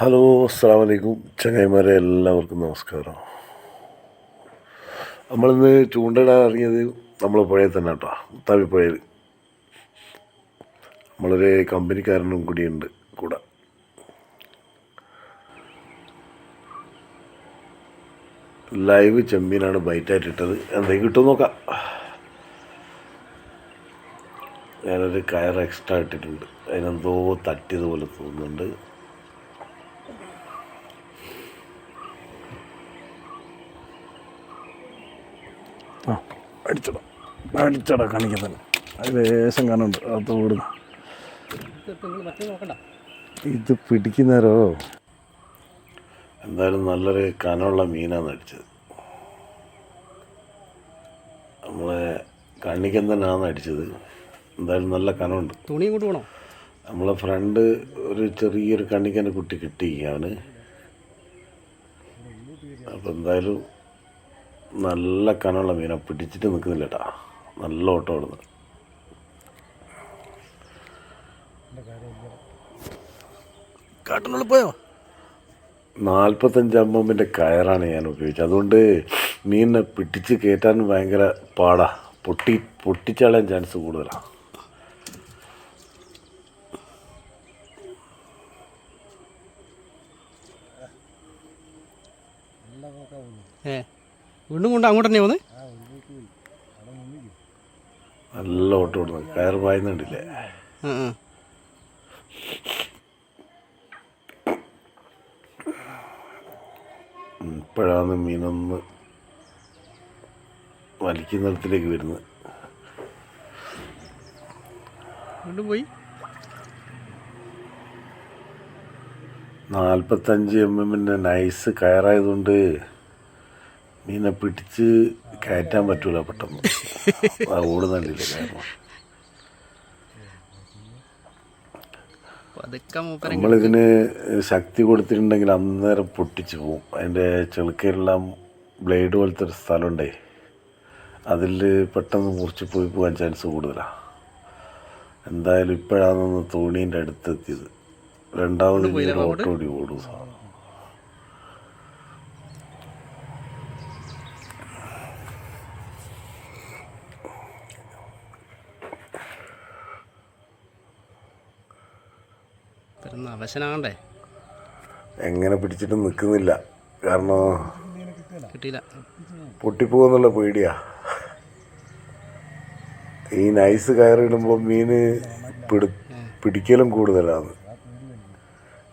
Hello അസ്സാം വലൈക്കും ചങ്ങായിമാരെ എല്ലാവർക്കും നമസ്കാരം. നമ്മളിന്ന് ചൂണ്ടയിടാൻ ഇറങ്ങിയത് നമ്മൾ പുഴയിൽ തന്നെ കേട്ടോ മുത്താവി പുഴയിൽ. നമ്മളൊരു കമ്പനിക്കാരനും കൂടിയുണ്ട് കൂടെ. ലൈവ് ചെമ്മീനാണ് ബൈറ്റായിട്ട് ഇട്ടത്. എന്തെങ്കിലും കിട്ടും നോക്കാം. ഞാനൊരു കയർ എക്സ്ട്രാ ഇട്ടിട്ടുണ്ട്. അതിനെന്തോ തട്ടിയതുപോലെ തോന്നുന്നുണ്ട്. ആ അടിച്ചടാ. അടിച്ചടാ കാണിക്കുന്നത് അത് ലേശം കാണുന്നുണ്ട് അത് ഓടുന്നു ഇത് പിടിക്കുന്നേരോ എന്തായാലും നല്ലൊരു കനമുള്ള മീനാണ് അടിച്ചത്. നമ്മളെ കണ്ണിക്കന്തനാണ് അടിച്ചത്. എന്തായാലും നല്ല കനമുണ്ട്. തുണി ഇങ്ങോട്ട് വേണോ നമ്മളെ ഫ്രണ്ട് ഒരു ചെറിയൊരു കണ്ണിക്കന്റെ കുട്ടി കിട്ടിയാണ് അപ്പം എന്തായാലും നല്ല കനമുള്ള മീനാണ് പിടിച്ചിട്ട് നിൽക്കുന്നില്ല കേട്ടാ. നല്ല ഓട്ടം ഓടുന്നു കാട്ടിനുള്ളിൽ പോയോ? നാൽപ്പത്തഞ്ച് അമ്മമ്മിന്റെ കയറാണ് ഞാൻ ഉപയോഗിച്ചത്. അതുകൊണ്ട് മീനിനെ പിടിച്ച് കയറ്റാൻ ഭയങ്കര പാടാ. പൊട്ടി പൊട്ടിച്ചാളാൻ ചാൻസ് കൂടുതലാണ് ഏ? വീണ്ടും കൊണ്ട് അങ്ങോട്ട് തന്നെ വന്ന്? നല്ല ഓട്ടം ഓടുന്നു. കയർ പായുന്നുണ്ടല്ലേ? ഇപ്പോഴാണ് മീനൊന്ന് വലിക്കുന്നിടത്തിലേക്ക് വരുന്നത്. പോയി. നാൽപ്പത്തഞ്ച് എം എമ്മിന്റെ നൈസ് കയറായതുകൊണ്ട് മീനെ പിടിച്ച് കയറ്റാൻ പറ്റൂല പെട്ടെന്ന്. ആ മൂപ്പര നമ്മളിതിന് ശക്തി കൊടുത്തിട്ടുണ്ടെങ്കിൽ അന്നേരം പൊട്ടിച്ചു പോവും. അതിന്റെ ചെളുക്കയിലെല്ലാം ബ്ലേഡ് പോലത്തെ ഒരു സ്ഥലമുണ്ടേ. അതിൽ പെട്ടെന്ന് മുറിച്ച് പോയി പോകാൻ ചാൻസ് കൂടുതലാണ് എന്തായാലും ഇപ്പോഴാണെന്ന് തോണീന്റെ അടുത്തെത്തിയത്. രണ്ടാമത് ഓട്ടോടി ഓടും സാധനം വരുന്ന അവശനാകണ്ടേ? എങ്ങനെ പിടിച്ചിട്ടും നിൽക്കുന്നില്ല കാരണം കിട്ടിയില്ല. പൊട്ടിപ്പോകുന്നുള്ള പേടിയാ. ഈ നൈസ് കയറിടുമ്പോൾ മീന് പിടി പിടിക്കലും കൂടുതലാണ്.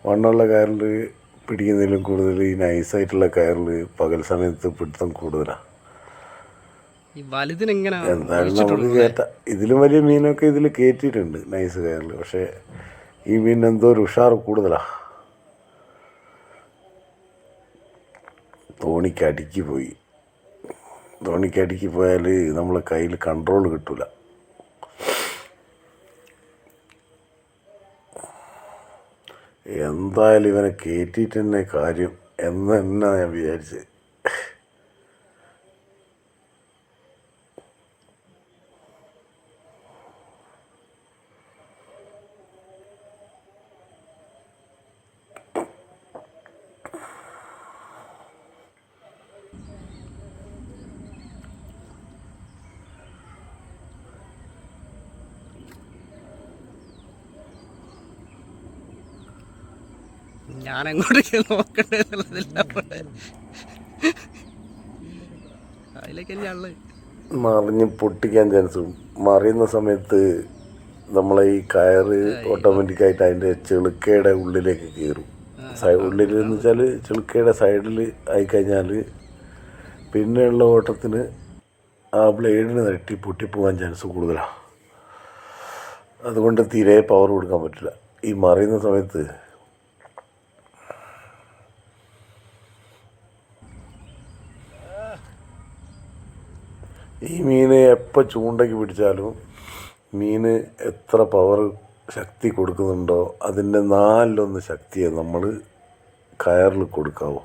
വണ്ണുള്ള കയറിൽ പിടിക്കുന്നതിലും കൂടുതൽ ഈ നൈസായിട്ടുള്ള കയറിൽ പകൽ സമയത്ത് പിടുത്തം കൂടുതലാണ് എന്തായാലും നമുക്ക് കയറ്റാം ഇതിലും വലിയ മീനൊക്കെ ഇതിൽ കയറ്റിയിട്ടുണ്ട് നൈസ് കയറിൽ. പക്ഷേ ഈ മീൻ എന്തോ ഒരു ഉഷാറ് കൂടുതലാണ് തോണിക്ക് പോയി. തോണിക്ക് അടുക്കി പോയാൽ നമ്മളെ കയ്യിൽ കൺട്രോൾ കിട്ടൂല. എന്തായാലും ഇവനെ കയറ്റിയിട്ട് തന്നെ കാര്യം എന്ന് തന്നെ ഞാൻ വിചാരിച്ചത്. ഞാൻ എങ്ങോട്ടേക്ക് നോക്കണ്ടേ എന്നുള്ളതില്ല. അതിലേക്ക് തന്നെ ആൾ. മറിഞ്ഞ് പൊട്ടിക്കാൻ ചാൻസ്. മറിയുന്ന സമയത്ത് നമ്മളെ ഈ കയറ് ഓട്ടോമാറ്റിക്കായിട്ട് അതിന്റെ ചെളുക്കയുടെ ഉള്ളിലേക്ക് കയറും. ഉള്ളിൽ എന്ന് വെച്ചാൽ ചെളുക്കയുടെ സൈഡിൽ ആയിക്കഴിഞ്ഞാൽ പിന്നെയുള്ള ഓട്ടത്തിന് ആ ബ്ലേഡിന് തട്ടി പൊട്ടിപ്പോകാൻ ചാൻസ് കൂടുതലാണ് അതുകൊണ്ട് തീരെ പവർ കൊടുക്കാൻ പറ്റില്ല. ഈ മറിയുന്ന സമയത്ത് ഈ മീന് എപ്പോൾ ചൂണ്ടയ്ക്ക് പിടിച്ചാലും മീന് എത്ര പവർ ശക്തി കൊടുക്കുന്നുണ്ടോ അതിന്റെ നാലിലൊന്ന് ശക്തിയെ നമ്മൾ കയറിൽ കൊടുക്കാവൂ.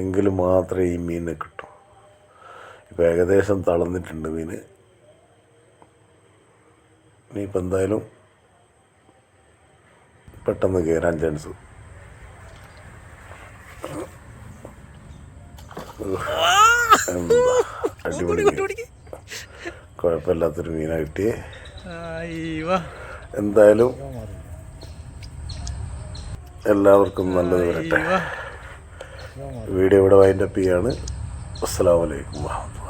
എങ്കിൽ മാത്രമേ ഈ മീനിനെ കിട്ടൂ. ഇപ്പം ഏകദേശം തളർന്നിട്ടുണ്ട് മീന്. ഇനിയിപ്പോൾ എന്തായാലും പെട്ടെന്ന് കയറാൻ ചാൻസ് എന്താ? അടിപൊളി. കുഴപ്പമില്ലാത്തൊരു മീനാ കിട്ടി എന്തായാലും എല്ലാവർക്കും നല്ലത് വരട്ടെ. വീഡിയോ ഇവിടെ വൈൻഡപ്പ് ചെയ്യാണ്. അസ്സാം വലൈക്കും വാഹമത്തുള്ള